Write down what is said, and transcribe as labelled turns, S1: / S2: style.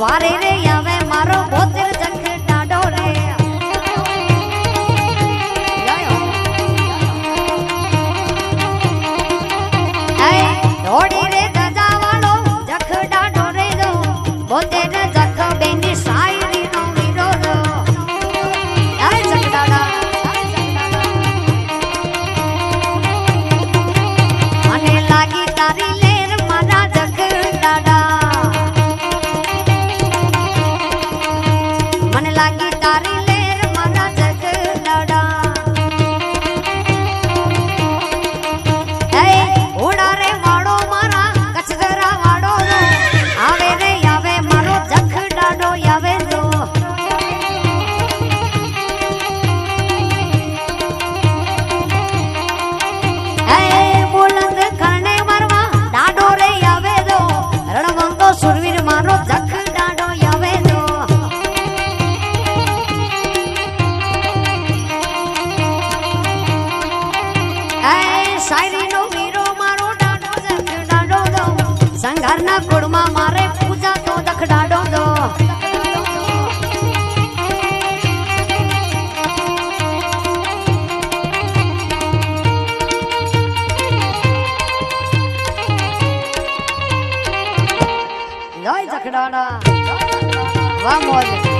S1: વારે રે આવે મારો પોતે શાયરીનો વીરો, મારો ડાડો જખડાડો દો. સંઘારના કુળમાં મારે પૂજા તો દખડાડો દો. જય જખડાડા વાહ મોજ.